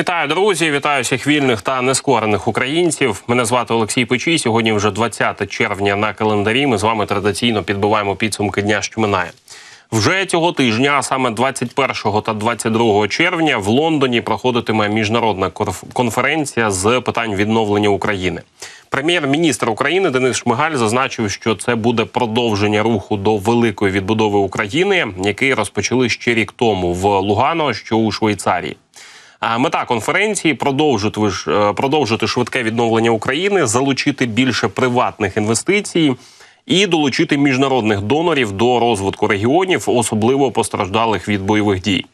Вітаю, друзі! Вітаю всіх вільних та нескорених українців. Мене звати Олексій Печій. Сьогодні вже 20 червня на календарі. Ми з вами традиційно підбиваємо підсумки дня, що минає. Вже цього тижня, а саме 21 та 22 червня, в Лондоні проходитиме міжнародна конференція з питань відновлення України. Прем'єр-міністр України Денис Шмигаль зазначив, що це буде продовження руху до великої відбудови України, який розпочали ще рік тому в Лугано, що у Швейцарії. А Мета конференції продовжити е, продовжити швидке відновлення України, залучити більше приватних інвестицій і долучити міжнародних донорів до розвитку регіонів, особливо постраждалих від бойових дій.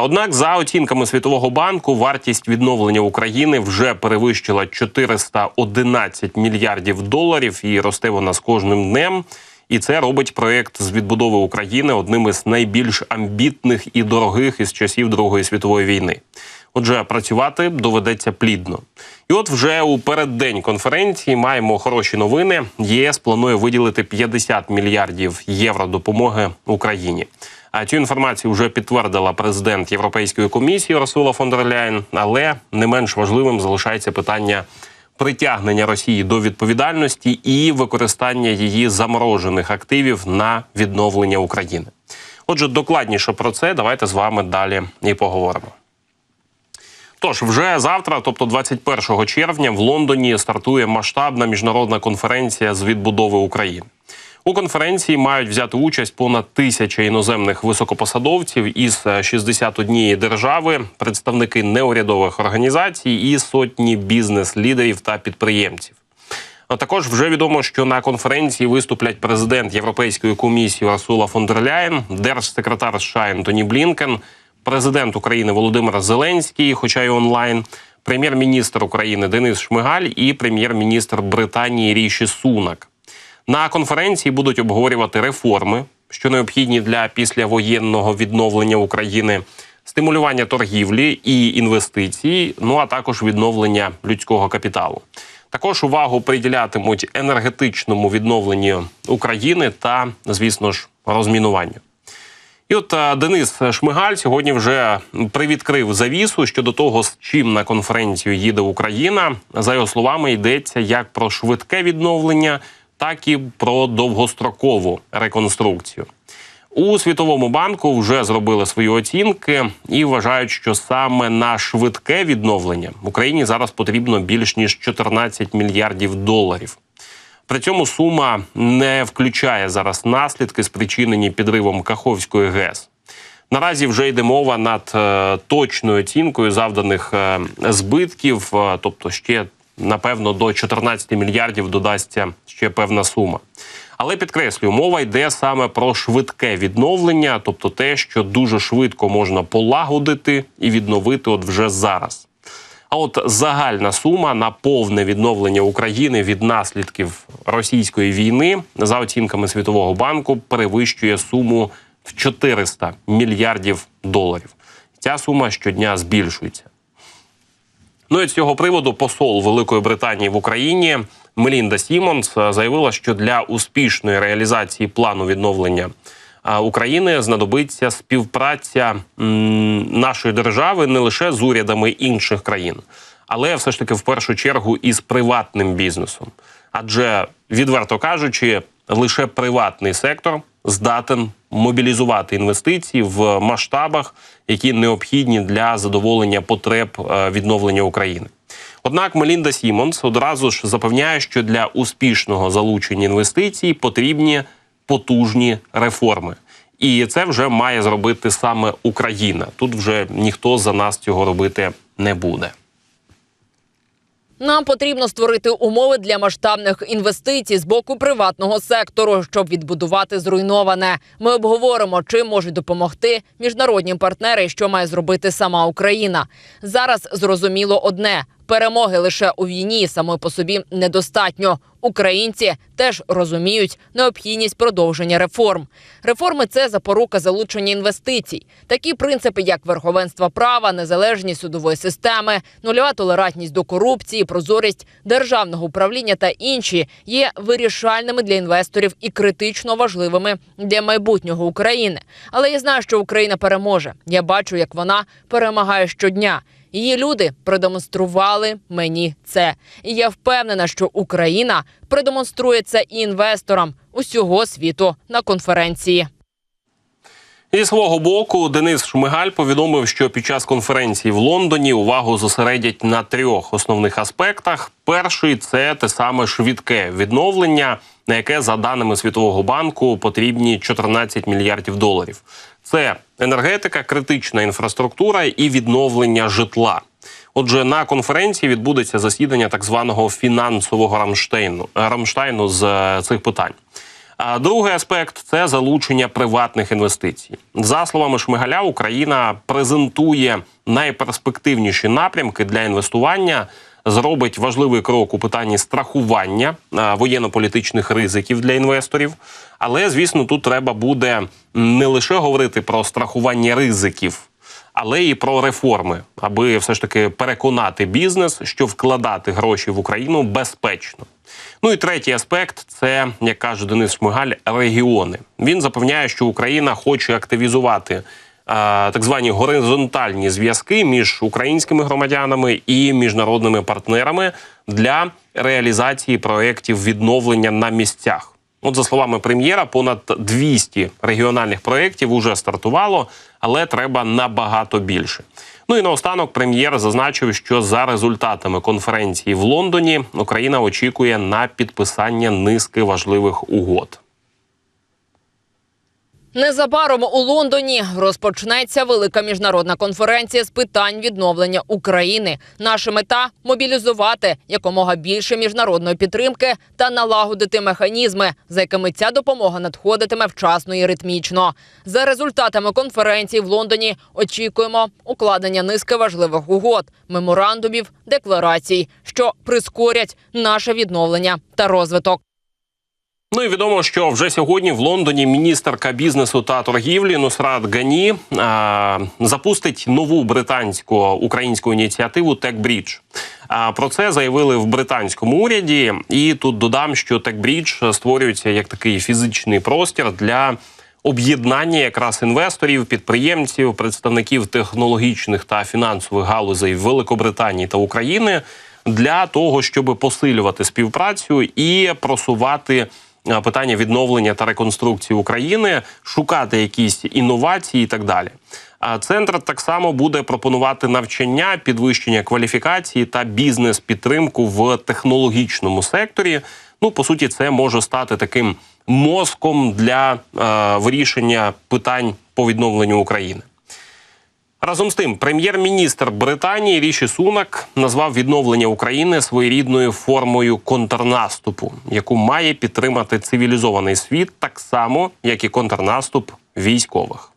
Однак, за оцінками Світового банку, вартість відновлення України вже перевищила 411 мільярдів доларів і росте вона з кожним днем. І це робить проект з відбудови України одним із найбільш амбітних і дорогих із часів Другої світової війни. Отже, працювати доведеться плідно. І от вже у переддень конференції маємо хороші новини. ЄС планує виділити 50 мільярдів євро допомоги Україні. А цю інформацію вже підтвердила президент Європейської комісії Урсула фон дер Ляйн. Але не менш важливим залишається питання притягнення Росії до відповідальності і використання її заморожених активів на відновлення України. Отже, докладніше про це давайте з вами далі і поговоримо. Тож вже завтра, тобто 21 червня, в Лондоні стартує масштабна міжнародна конференція з відбудови України. У конференції мають взяти участь понад тисяча іноземних високопосадовців із е, 61 держави, представники неурядових організацій і сотні бізнес-лідерів та підприємців. А також вже відомо, що на конференції виступлять президент Європейської комісії Урсула фон дер Ляєн, держсекретар США Ентоні Блінкен, президент України Володимир Зеленський, хоча й онлайн, прем'єр-міністр України Денис Шмигаль і прем'єр-міністр Британії Ріші Сунак. На конференції будуть обговорювати реформи, що необхідні для післявоєнного відновлення України, стимулювання торгівлі і інвестицій, ну а також відновлення людського капіталу. Також увагу приділятимуть енергетичному відновленню України та, звісно ж, розмінуванню. І от е, Денис Шмигаль сьогодні вже привідкрив завісу щодо того, з чим на конференцію їде Україна. За його словами, йдеться як про швидке відновлення, так і про довгострокову реконструкцію. У Світовому банку вже зробили свої оцінки і вважають, що саме на швидке відновлення Україні зараз потрібно більш ніж 14 мільярдів доларів. При цьому сума не включає зараз наслідки, спричинені підривом Каховської ГЕС. Наразі вже йде мова над е, точною оцінкою завданих е, збитків, е, тобто ще напевно до 14 мільярдів додасться ще певна сума. Але підкреслюю, мова йде саме про швидке відновлення, тобто те, що дуже швидко можна полагодити і відновити от вже зараз. А от загальна сума на повне відновлення України від наслідків російської війни, за оцінками Світового банку, перевищує суму в 400 мільярдів доларів. Ця сума щодня збільшується. Ну і з цього приводу посол Великої Британії в Україні Мелінда Сімонс е, заявила, що для успішної реалізації плану відновлення е, України знадобиться співпраця нашої держави не лише з урядами інших країн, але все ж таки в першу чергу із приватним бізнесом. Адже, відверто кажучи, лише приватний сектор здатен мобілізувати інвестиції в масштабах, які необхідні для задоволення потреб е, відновлення України. Однак Мелінда Сімонс одразу ж запевняє, що для успішного залучення інвестицій потрібні потужні реформи. І це вже має зробити саме Україна. Тут вже ніхто за нас цього робити не буде. Нам потрібно створити умови для масштабних інвестицій з боку приватного сектору, щоб відбудувати зруйноване. Ми обговоримо, чим можуть допомогти міжнародні партнери, що має зробити сама Україна. Зараз зрозуміло одне: перемоги лише у війні самої по собі недостатньо. Українці теж розуміють необхідність продовження реформ. Реформи це запорука залучення інвестицій. Такі принципи, як верховенство права, незалежність судової системи, нульова толерантність до корупції, прозорість державного управління та інші є вирішальними для інвесторів і критично важливими для майбутнього України. Але я знаю, що Україна переможе. Я бачу, як вона перемагає щодня. Її люди продемонстрували мені це. І я впевнена, що Україна продемонструє це інвесторам усього світу на конференції. Зі свого боку, Денис Шмигаль повідомив, що під час конференції в Лондоні увагу зосередять на трьох основних аспектах. Перший це те саме швидке відновлення, на яке, за даними Світового банку, потрібні 14 мільярдів доларів. Це енергетика, критична інфраструктура і відновлення житла. Отже, на конференції відбудеться засідання так званого фінансового Рамштейну Рамштайну з е, цих питань. А другий аспект це залучення приватних інвестицій. За словами Шмигаля, Україна презентує найперспективніші напрямки для інвестування. Зробить важливий крок у питанні страхування воєнно-політичних ризиків для інвесторів. Але звісно, тут треба буде не лише говорити про страхування ризиків, але і про реформи, аби все ж таки переконати бізнес, що вкладати гроші в Україну безпечно. Ну і третій аспект це, як каже Денис Шмигаль, регіони. Він запевняє, що Україна хоче активізувати е, так звані горизонтальні зв'язки між українськими громадянами і міжнародними партнерами для реалізації проєктів відновлення на місцях. От за словами прем'єра, понад 200 регіональних проєктів уже стартувало, але треба набагато більше. Ну і наостанок прем'єр зазначив, що за результатами конференції в Лондоні Україна очікує на підписання низки важливих угод. Незабаром у Лондоні розпочнеться велика міжнародна конференція з питань відновлення України. Наша мета мобілізувати якомога більше міжнародної підтримки та налагодити механізми, за якими ця допомога надходитиме вчасно і ритмічно. За результатами конференції в Лондоні очікуємо укладення низки важливих угод, меморандумів, декларацій, що прискорять наше відновлення та розвиток. Ну і відомо, що вже сьогодні в Лондоні міністерка бізнесу та торгівлі Нусрат Гані а, запустить нову британську українську ініціативу TechBridge. А про це заявили в британському уряді. І тут додам, що TechBridge створюється як такий фізичний простір для. Об'єднання якраз інвесторів, підприємців, представників технологічних та фінансових галузей Великобританії та України для того, щоб посилювати співпрацю і просувати питання відновлення та реконструкції України, шукати якісь інновації і так далі. Центр так само буде пропонувати навчання, підвищення кваліфікації та бізнес-підтримку в технологічному секторі. Ну, по суті, це може стати таким мозком для е, вирішення питань по відновленню України. Разом з тим, прем'єр-міністр Британії Ріші Сунак назвав відновлення України своєрідною формою контрнаступу, яку має підтримати цивілізований світ, так само як і контрнаступ військових.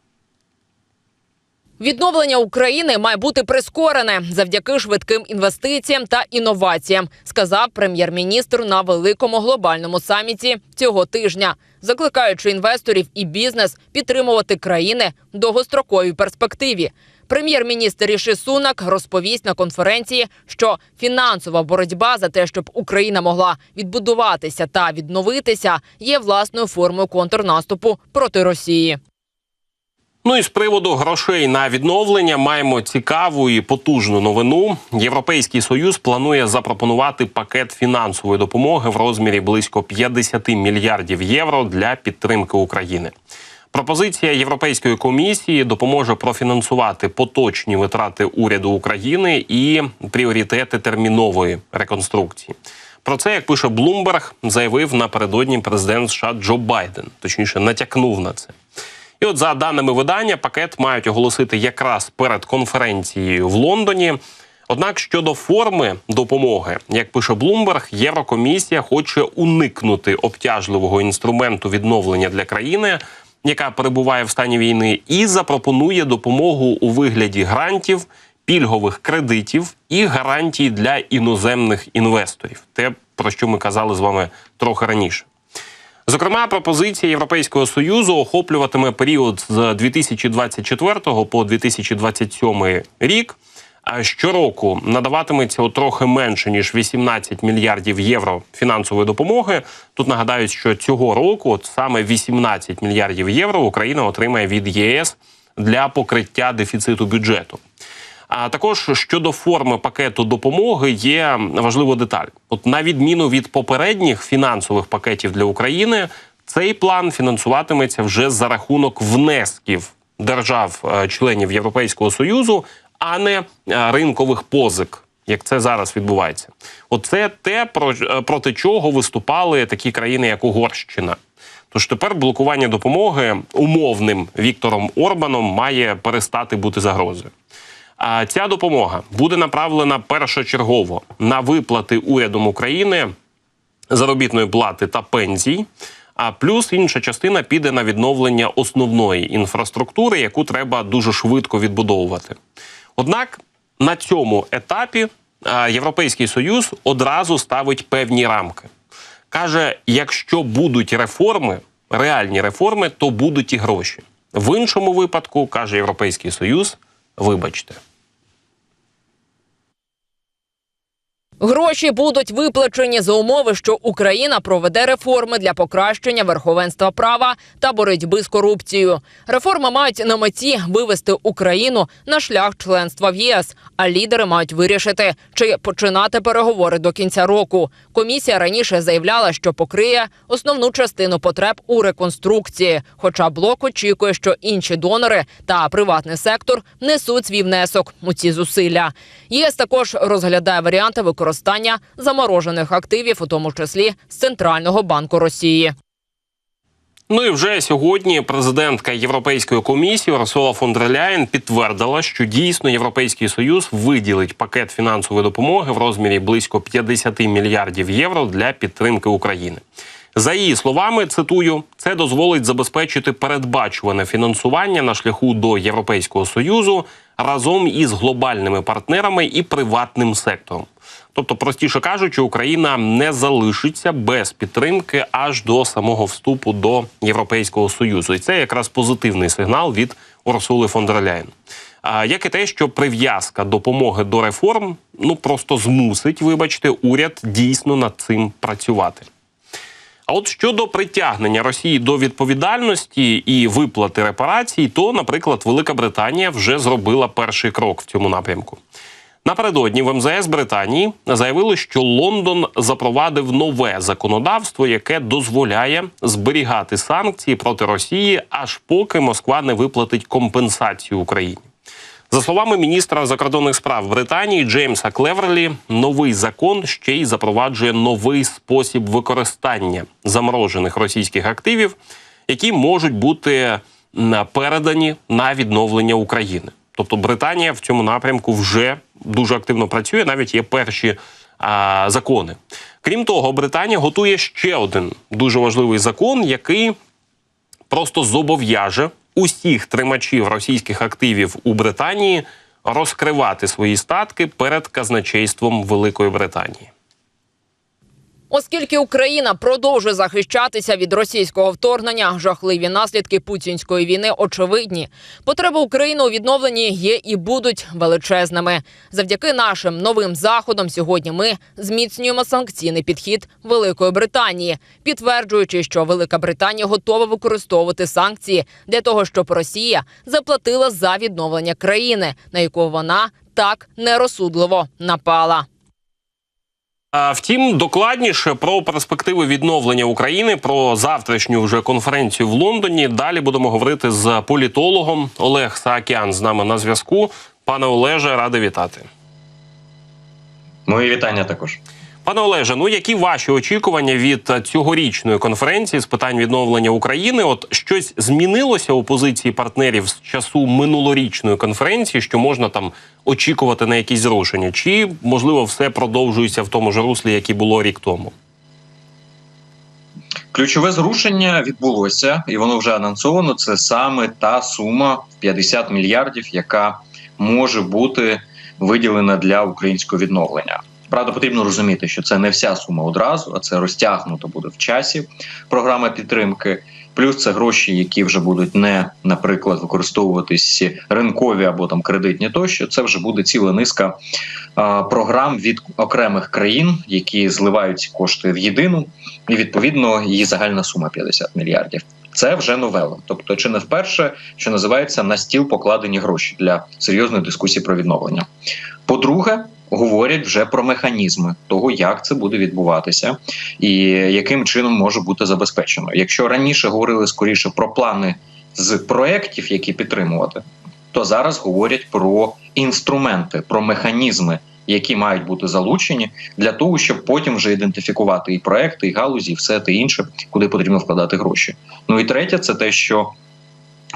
Відновлення України має бути прискорене завдяки швидким інвестиціям та інноваціям, сказав прем'єр-міністр на великому глобальному саміті цього тижня, закликаючи інвесторів і бізнес підтримувати країни в довгостроковій перспективі. Прем'єр-міністр Ріші Сунак розповість на конференції, що фінансова боротьба за те, щоб Україна могла відбудуватися та відновитися, є власною формою контрнаступу проти Росії. Ну і з приводу грошей на відновлення маємо цікаву і потужну новину. Європейський союз планує запропонувати пакет фінансової допомоги в розмірі близько 50 мільярдів євро для підтримки України. Пропозиція Європейської комісії допоможе профінансувати поточні витрати уряду України і пріоритети термінової реконструкції. Про це, як пише Блумберг, заявив напередодні президент США Джо Байден, точніше натякнув на це. І от за даними видання, пакет мають оголосити якраз перед конференцією в Лондоні. Однак щодо форми допомоги, як пише Блумберг, Єврокомісія хоче уникнути обтяжливого інструменту відновлення для країни, яка перебуває в стані війни, і запропонує допомогу у вигляді грантів, пільгових кредитів і гарантій для іноземних інвесторів. Те, про що ми казали з вами трохи раніше. Зокрема, пропозиція Європейського союзу охоплюватиме період з 2024 по 2027 рік. Щороку надаватиметься трохи менше ніж 18 мільярдів євро фінансової допомоги. Тут нагадають, що цього року от саме 18 мільярдів євро Україна отримає від ЄС для покриття дефіциту бюджету. А також щодо форми пакету допомоги є важлива деталь. От на відміну від попередніх фінансових пакетів для України, цей план фінансуватиметься вже за рахунок внесків держав-членів Європейського союзу, а не е, ринкових позик, як це зараз відбувається. Оце те, про- е, проти чого виступали такі країни, як Угорщина. Тож тепер блокування допомоги умовним Віктором Орбаном має перестати бути загрозою. А ця допомога буде направлена першочергово на виплати урядом України заробітної плати та пензій. А плюс інша частина піде на відновлення основної інфраструктури, яку треба дуже швидко відбудовувати. Однак на цьому етапі Європейський Союз одразу ставить певні рамки. Каже: якщо будуть реформи, реальні реформи, то будуть і гроші. В іншому випадку каже Європейський Союз: вибачте. Гроші будуть виплачені за умови, що Україна проведе реформи для покращення верховенства права та боротьби з корупцією. Реформи мають на меті вивести Україну на шлях членства в ЄС. А лідери мають вирішити, чи починати переговори до кінця року. Комісія раніше заявляла, що покриє основну частину потреб у реконструкції. Хоча блок очікує, що інші донори та приватний сектор несуть свій внесок у ці зусилля. ЄС також розглядає варіанти використання заморожених активів, у тому числі з центрального банку Росії. Ну і вже сьогодні президентка Європейської комісії Урсула фон дер Ляєн підтвердила, що дійсно Європейський Союз виділить пакет фінансової допомоги в розмірі близько 50 мільярдів євро для підтримки України. За її словами, цитую, це дозволить забезпечити передбачуване фінансування на шляху до Європейського союзу разом із глобальними партнерами і приватним сектором. Тобто, простіше кажучи, Україна не залишиться без підтримки аж до самого вступу до Європейського союзу, і це якраз позитивний сигнал від Урсули фон дер Ляєн. Як і те, що прив'язка допомоги до реформ ну просто змусить, вибачте, уряд дійсно над цим працювати. А от щодо притягнення Росії до відповідальності і виплати репарацій, то, наприклад, Велика Британія вже зробила перший крок в цьому напрямку. Напередодні в МЗС Британії заявили, що Лондон запровадив нове законодавство, яке дозволяє зберігати санкції проти Росії, аж поки Москва не виплатить компенсацію Україні. За словами міністра закордонних справ Британії Джеймса Клеверлі, новий закон ще й запроваджує новий спосіб використання заморожених російських активів, які можуть бути передані на відновлення України. Тобто Британія в цьому напрямку вже дуже активно працює. Навіть є перші а, закони. Крім того, Британія готує ще один дуже важливий закон, який просто зобов'яже усіх тримачів російських активів у Британії розкривати свої статки перед казначейством Великої Британії. Оскільки Україна продовжує захищатися від російського вторгнення, жахливі наслідки путінської війни очевидні. Потреби України у відновленні є і будуть величезними. Завдяки нашим новим заходам сьогодні ми зміцнюємо санкційний підхід Великої Британії, підтверджуючи, що Велика Британія готова використовувати санкції для того, щоб Росія заплатила за відновлення країни, на яку вона так нерозсудливо напала. Втім, докладніше про перспективи відновлення України, про завтрашню вже конференцію в Лондоні. Далі будемо говорити з політологом Олег Саакян з нами на зв'язку. Пане Олеже, радий вітати. Мої вітання також. Пане Олеже, ну які ваші очікування від е, цьогорічної конференції з питань відновлення України? От щось змінилося у позиції партнерів з часу минулорічної конференції, що можна там очікувати на якісь зрушення, чи можливо все продовжується в тому ж руслі, як і було рік тому? Ключове зрушення відбулося, і воно вже анонсовано. Це саме та сума в 50 мільярдів, яка може бути виділена для українського відновлення. Правда, потрібно розуміти, що це не вся сума одразу, а це розтягнуто буде в часі програма підтримки. Плюс це гроші, які вже будуть не, наприклад, використовуватись ринкові або там кредитні тощо. Це вже буде ціла низка а, програм від окремих країн, які зливають кошти в єдину, і відповідно її загальна сума 50 мільярдів. Це вже новела. Тобто, чи не вперше, що називається на стіл покладені гроші для серйозної дискусії про відновлення. По-друге, говорять вже про механізми того, як це буде відбуватися, і яким чином може бути забезпечено. Якщо раніше говорили скоріше про плани з проєктів, які підтримувати, то зараз говорять про інструменти, про механізми, які мають бути залучені для того, щоб потім вже ідентифікувати і проекти, і галузі, і все те інше, куди потрібно вкладати гроші. Ну і третє, це те, що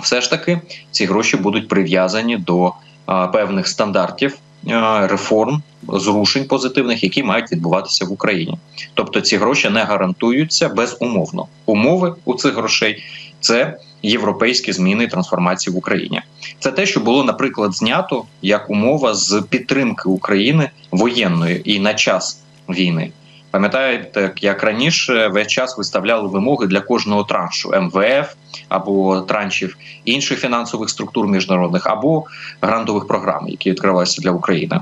все ж таки ці гроші будуть прив'язані до а, певних стандартів. А, Реформ зрушень позитивних, які мають відбуватися в Україні, тобто ці гроші не гарантуються безумовно. Умови у цих грошей це європейські зміни і трансформації в Україні. Це те, що було, наприклад, знято як умова з підтримки України воєнної і на час війни. Пам'ятаєте, як раніше весь час виставляли вимоги для кожного траншу МВФ або траншів інших фінансових структур міжнародних, або грантових програм, які відкривалися для України.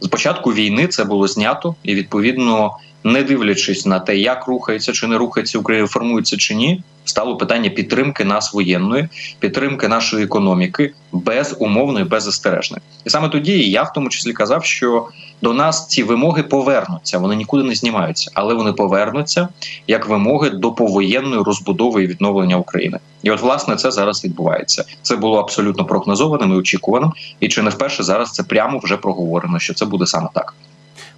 З початку війни це було знято, і відповідно, не дивлячись на те, як рухається чи не рухається Україна, формується чи ні, стало питання підтримки нас воєнної, підтримки нашої економіки безумовної, беззастережної. І саме тоді я в тому числі казав, що до нас ці вимоги повернуться, вони нікуди не знімаються, але вони повернуться як вимоги до повоєнної розбудови і відновлення України. І от власне це зараз відбувається. Це було абсолютно прогнозованим і очікуваним. І чи не вперше зараз це прямо вже проговорено, що це буде саме так.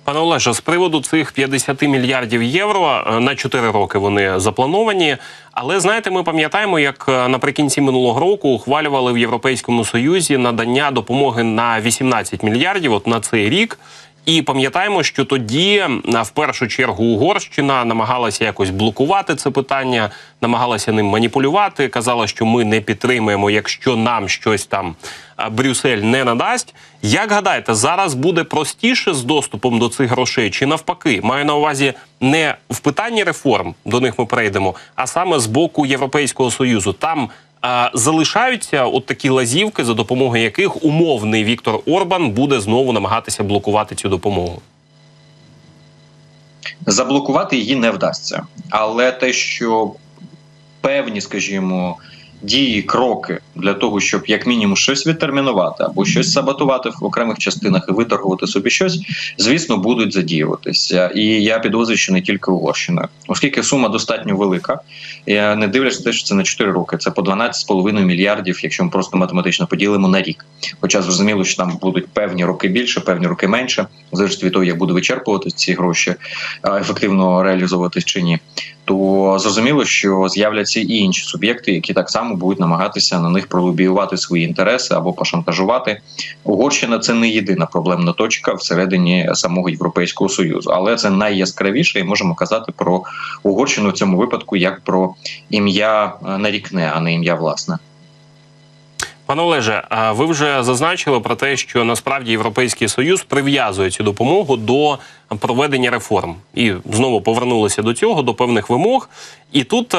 Пане Олеже, з приводу цих 50 мільярдів євро е, на 4 роки вони заплановані. Але знаєте, ми пам'ятаємо, як е, наприкінці минулого року ухвалювали в Європейському Союзі надання допомоги на 18 мільярдів, от на цей рік. І пам'ятаємо, що тоді в першу чергу Угорщина намагалася якось блокувати це питання, намагалася ним маніпулювати. Казала, що ми не підтримуємо, якщо нам щось там Брюссель не надасть. Як гадаєте, зараз буде простіше з доступом до цих грошей, чи навпаки, маю на увазі не в питанні реформ, до них ми перейдемо, а саме з боку Європейського союзу. Там залишаються от такі лазівки, за допомогою яких умовний Віктор Орбан буде знову намагатися блокувати цю допомогу. Заблокувати її не вдасться, але те, що певні, скажімо, дії, кроки для того, щоб як мінімум щось відтермінувати або щось саботувати в окремих частинах і виторгувати собі щось, звісно, будуть задіюватися. І я підозрюю, що не тільки Угорщина, оскільки сума достатньо велика, я не дивлячись те, що це на 4 роки, це по 12,5 мільярдів, якщо ми просто математично поділимо на рік. Хоча зрозуміло, що там будуть певні роки більше, певні роки менше, в від того, як буде вичерпувати ці гроші, ефективно реалізовуватись чи ні. То зрозуміло, що з'являться і інші суб'єкти, які так само будуть намагатися на них пролобіювати свої інтереси або пошантажувати. Угорщина це не єдина проблемна точка всередині самого європейського союзу, але це найяскравіше, і можемо казати про Угорщину в цьому випадку як про ім'я нарікне, а не ім'я власне. Пане Олеже, ви вже зазначили про те, що насправді Європейський Союз прив'язує цю допомогу до проведення реформ, і знову повернулися до цього, до певних вимог. І тут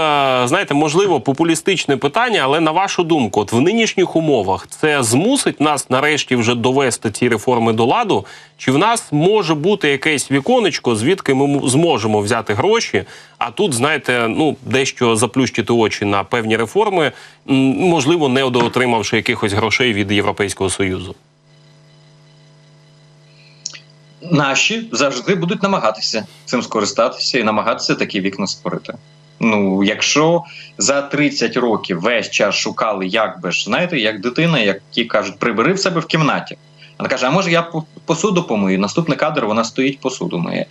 знаєте, можливо, популістичне питання, але на вашу думку, от в нинішніх умовах це змусить нас нарешті вже довести ці реформи до ладу? Чи в нас може бути якесь віконечко, звідки ми зможемо взяти гроші? А тут, знаєте, ну дещо заплющити очі на певні реформи, можливо, не отримавши якихось грошей від Європейського союзу? Наші завжди будуть намагатися цим скористатися і намагатися такі вікна створити. Ну, якщо за 30 років весь час шукали, як би ж знаєте, як дитина, які кажуть, прибери в себе в кімнаті. Вона каже: А може я посуду помию? Наступний кадр вона стоїть посуду миє.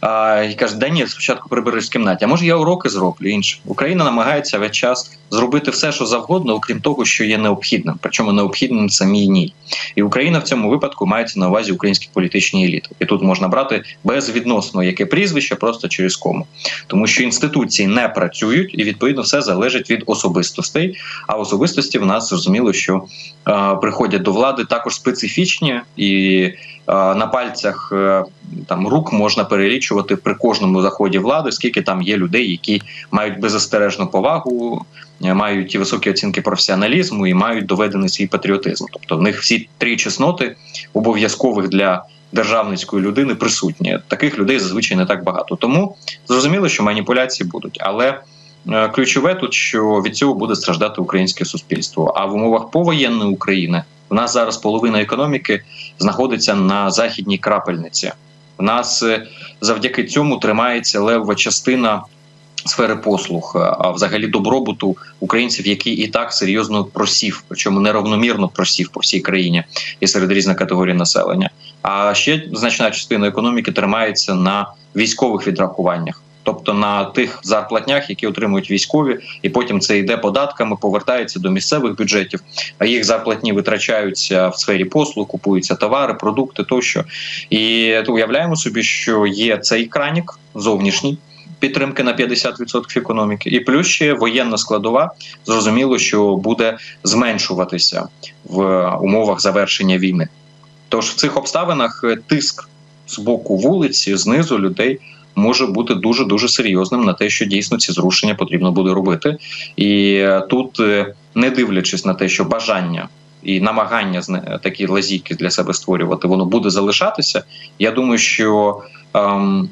А, І каже, да ні, спочатку прибереш в кімнаті. А може я уроки зроблю інше. Україна намагається весь час зробити все, що завгодно, окрім того, що є необхідним. Причому необхідним самій ній. І Україна в цьому випадку мається на увазі українські політичні еліти. І тут можна брати безвідносно яке прізвище, просто через кому, тому що інституції не працюють, і відповідно все залежить від особистостей. А особистості в нас зрозуміло, що е, приходять до влади також специфічні і. На пальцях там рук можна перелічувати при кожному заході влади, скільки там є людей, які мають беззастережну повагу, мають ті високі оцінки професіоналізму і мають доведений свій патріотизм. Тобто в них всі три чесноти обов'язкових для державницької людини присутні. Таких людей зазвичай не так багато. Тому зрозуміло, що маніпуляції будуть, але е, ключове тут, що від цього буде страждати українське суспільство. А в умовах повоєнної України в нас зараз половина економіки знаходиться на західній крапельниці. У нас е, завдяки цьому тримається левова частина сфери послуг, е, а взагалі добробуту українців, який і так серйозно просів, причому неравномірно просів по всій країні і серед різних категорій населення. А ще значна частина економіки тримається на військових відрахуваннях. Тобто на тих зарплатнях, які отримують військові, і потім це йде податками, повертається до місцевих бюджетів. А їх зарплатні витрачаються в сфері послуг, купуються товари, продукти тощо. І уявляємо собі, що є цей кранік зовнішній підтримки на 50% економіки, і плюс ще воєнна складова. Зрозуміло, що буде зменшуватися в умовах завершення війни. Тож в цих обставинах е, тиск з боку вулиці, знизу людей може бути дуже дуже серйозним на те, що дійсно ці зрушення потрібно буде робити. І е, тут, е, не дивлячись на те, що бажання і намагання зне- такі лазійки для себе створювати, воно буде залишатися. Я думаю, що ем,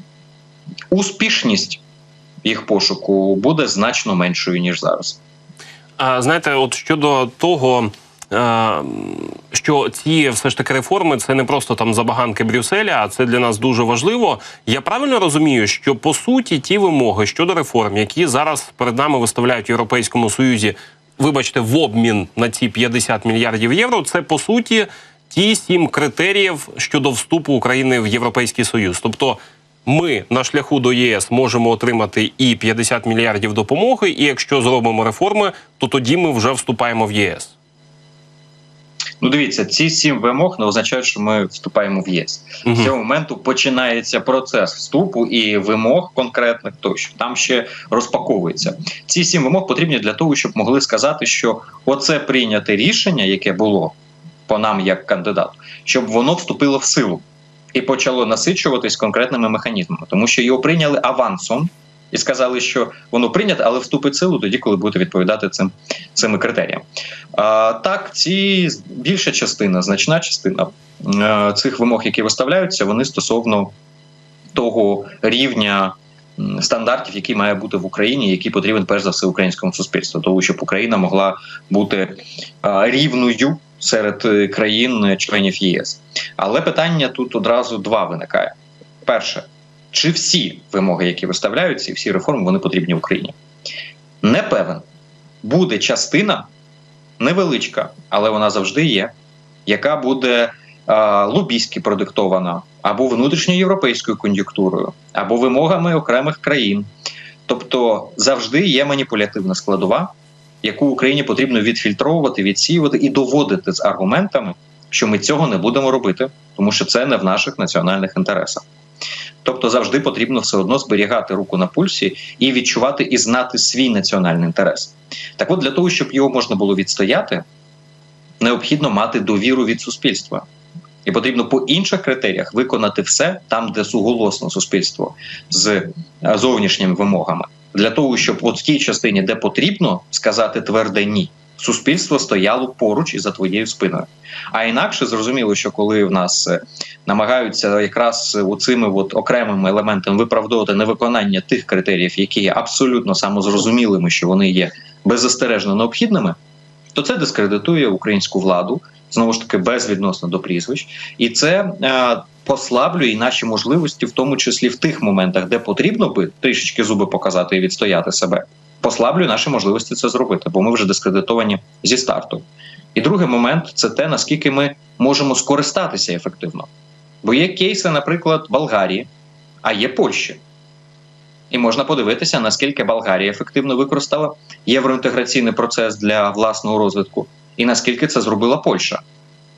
успішність їх пошуку буде значно меншою ніж зараз. А знаєте, от щодо того, що ці все ж таки реформи це не просто там забаганки Брюсселя, а це для нас дуже важливо. Я правильно розумію, що по суті ті вимоги щодо реформ, які зараз перед нами виставляють в Європейському Союзі, вибачте, в обмін на ці 50 мільярдів євро, це по суті ті сім критеріїв щодо вступу України в Європейський Союз. Тобто ми на шляху до ЄС можемо отримати і 50 мільярдів допомоги, і якщо зробимо реформи, то тоді ми вже вступаємо в ЄС. Ну, дивіться, ці сім вимог не означають, що ми вступаємо в ЄС. Мгм. З цього моменту починається процес вступу і вимог конкретних тощо. Там ще розпаковується. Ці сім вимог потрібні для того, щоб могли сказати, що оце прийняте рішення, яке було по нам як кандидату, щоб воно вступило в силу і почало насичуватись конкретними механізмами, тому що його прийняли авансом. І сказали, що воно прийнято, але вступить в силу тоді, коли буде відповідати цим цими критеріям. А, так, ці більша частина, значна частина е, цих вимог, які виставляються, вони стосовно того рівня стандартів, який має бути в Україні, який потрібен перш за все українському суспільству, тому щоб Україна могла бути е, рівною серед е, країн-членів ЄС. Але питання тут одразу два виникає: перше, чи всі вимоги, які виставляються, і всі реформи, вони потрібні Україні? Не певен. Буде частина невеличка, але вона завжди є, яка буде е, лобійськи продиктована або внутрішньоєвропейською кон'юнктурою, або вимогами окремих країн. Тобто завжди є маніпулятивна складова, яку Україні потрібно відфільтровувати, відсіювати і доводити з аргументами, що ми цього не будемо робити, тому що це не в наших національних інтересах. Тобто завжди потрібно все одно зберігати руку на пульсі і відчувати і знати свій національний інтерес. Так от для того, щоб його можна було відстояти, необхідно мати довіру від суспільства. І потрібно по інших критеріях виконати все там, де суголосно суспільство з е, зовнішніми вимогами, для того, щоб от в тій частині, де потрібно сказати тверде ні, суспільство стояло поруч і за твоєю спиною. А інакше зрозуміло, що коли в нас е, намагаються якраз цими от окремими елементами виправдовувати невиконання тих критеріїв, які є абсолютно самозрозумілими, що вони є беззастережно необхідними, то це дискредитує українську владу знову ж таки безвідносно до прізвищ, і це е, послаблює наші можливості, в тому числі в тих моментах, де потрібно би трішечки зуби показати і відстояти себе. Послаблює наші можливості це зробити, бо ми вже дискредитовані зі старту. І другий момент це те, наскільки ми можемо скористатися ефективно. Бо є кейси, наприклад, Болгарії, а є Польщі. І можна подивитися, наскільки Болгарія ефективно використала євроінтеграційний процес для власного розвитку, і наскільки це зробила Польща.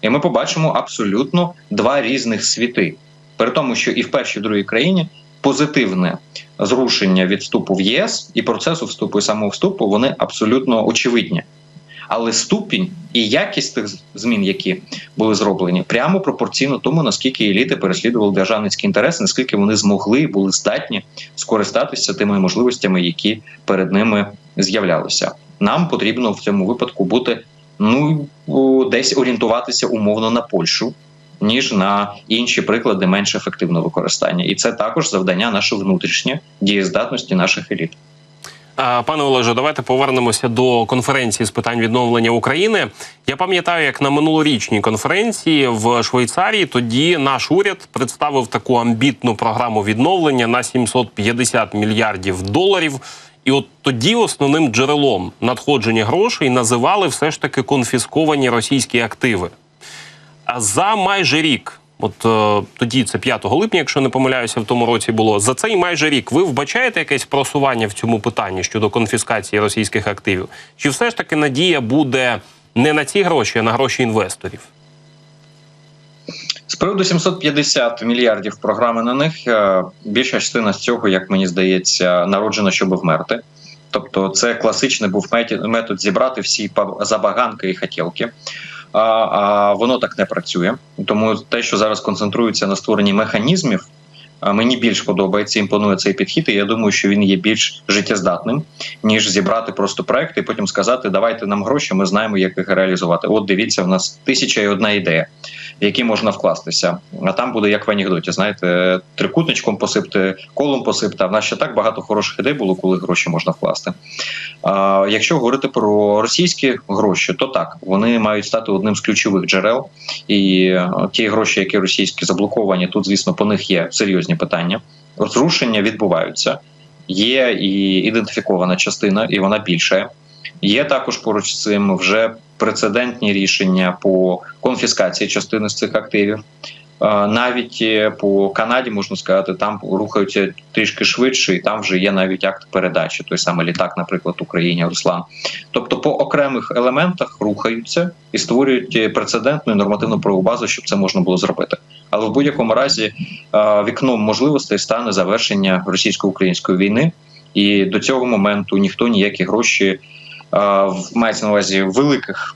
І ми побачимо абсолютно два різних світи. При тому, що і в першій і другій країні позитивне зрушення від вступу в ЄС і процесу вступу і самого вступу вони абсолютно очевидні. Але ступінь і якість тих змін, які були зроблені, прямо пропорційно тому, наскільки еліти переслідували державницький інтерес, наскільки вони змогли і були здатні скористатися тими можливостями, які перед ними з'являлися. Нам потрібно в цьому випадку бути ну десь орієнтуватися умовно на Польщу, ніж на інші приклади менш ефективного використання, і це також завдання наше внутрішнє дієздатності наших еліт. Пане Олеже, давайте повернемося до конференції з питань відновлення України. Я пам'ятаю, як на минулорічній конференції в Швейцарії тоді наш уряд представив таку амбітну програму відновлення на 750 мільярдів доларів. І от тоді основним джерелом надходження грошей називали все ж таки конфісковані російські активи. А за майже рік, от е, тоді це 5 липня, якщо не помиляюся, в тому році було за цей майже рік. Ви вбачаєте якесь просування в цьому питанні щодо конфіскації російських активів? Чи все ж таки надія буде не на ці гроші, а на гроші інвесторів? З приводу 750 мільярдів програми на них е, більша частина з цього, як мені здається, народжена, щоб вмерти. Тобто, це класичний був метод, зібрати всі забаганки і хотілки. А, воно так не працює. Тому те, що зараз концентрується на створенні механізмів, мені більш подобається, імпонує цей підхід. І я думаю, що він є більш життєздатним, ніж зібрати просто проекти і потім сказати, давайте нам гроші, ми знаємо, як їх реалізувати. От дивіться, в нас тисяча і одна ідея в які можна вкластися. А там буде як в анекдоті, знаєте, трикутничком посипте, колом посипте. А в нас ще так багато хороших ідей було, коли гроші можна вкласти. А, якщо говорити про російські гроші, то так вони мають стати одним з ключових джерел. І ті гроші, які російські заблоковані, тут, звісно, по них є серйозні питання. Розрушення відбуваються. Є і ідентифікована частина, і вона більша. Є також поруч з цим вже прецедентні рішення по конфіскації частини з цих активів. Навіть е, по Канаді можна сказати, там рухаються трішки швидше, і там вже є навіть акт передачі. Той самий літак, наприклад, Україні Руслан. Тобто, по окремих елементах рухаються і створюють е, прецедентну нормативну правову базу, щоб це можна було зробити. Але в будь-якому разі вікном можливостей стане завершення російсько-української війни, і до цього моменту ніхто ніякі гроші мається на увазі великих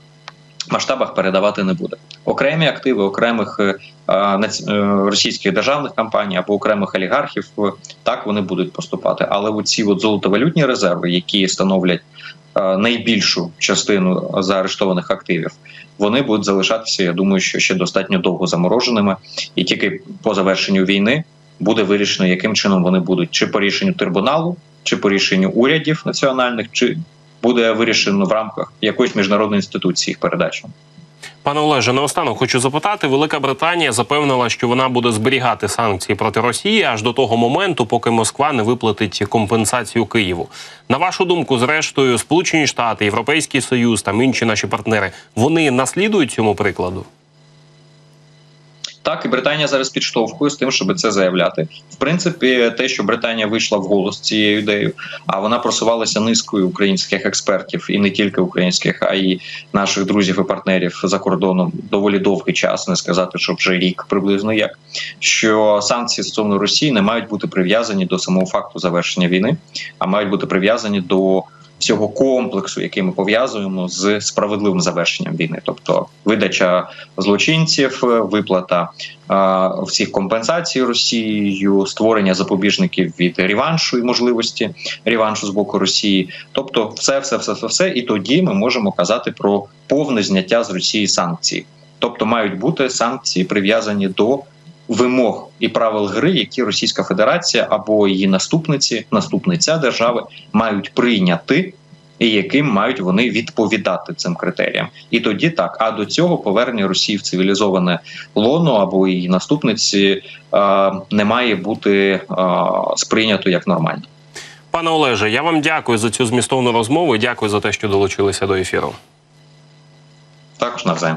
масштабах передавати не буде. Окремі активи окремих е, е, російських державних компаній або окремих олігархів е, так вони будуть поступати. Але оці от золотовалютні резерви, які становлять найбільшу частину заарештованих активів, вони будуть залишатися. Я думаю, що ще достатньо довго замороженими, і тільки по завершенню війни буде вирішено, яким чином вони будуть чи по рішенню трибуналу, чи по рішенню урядів національних, чи буде вирішено в рамках якоїсь міжнародної інституції їх передача. Пане Олеже, наостанок хочу запитати: Велика Британія запевнила, що вона буде зберігати санкції проти Росії аж до того моменту, поки Москва не виплатить компенсацію Києву. На вашу думку, зрештою, Сполучені Штати, Європейський Союз та інші наші партнери вони наслідують цьому прикладу. Так, і Британія зараз підштовхує з тим, щоб це заявляти. В принципі, те, що Британія вийшла в голос цією ідеєю, а вона просувалася низкою українських експертів, і не тільки українських, а й наших друзів і партнерів за кордоном доволі довгий час, не сказати, що вже рік приблизно як що санкції стосовно Росії не мають бути прив'язані до самого факту завершення війни, а мають бути прив'язані до всього комплексу, який ми пов'язуємо з справедливим завершенням війни, тобто видача злочинців, виплата е, всіх компенсацій Росією, створення запобіжників від реваншу і можливості реваншу з боку Росії. Тобто, все, все, все, все, все. І тоді ми можемо казати про повне зняття з Росії санкцій. Тобто, мають бути санкції прив'язані до вимог і правил гри, які Російська Федерація або її наступниці, наступниця держави мають прийняти. І яким мають вони відповідати цим критеріям, і тоді так. А до цього повернення Росії в цивілізоване лоно або її наступниці е, не має бути е, сприйнято як нормально. Пане Олеже, я вам дякую за цю змістовну розмову і дякую за те, що долучилися до ефіру. Також навзаєм.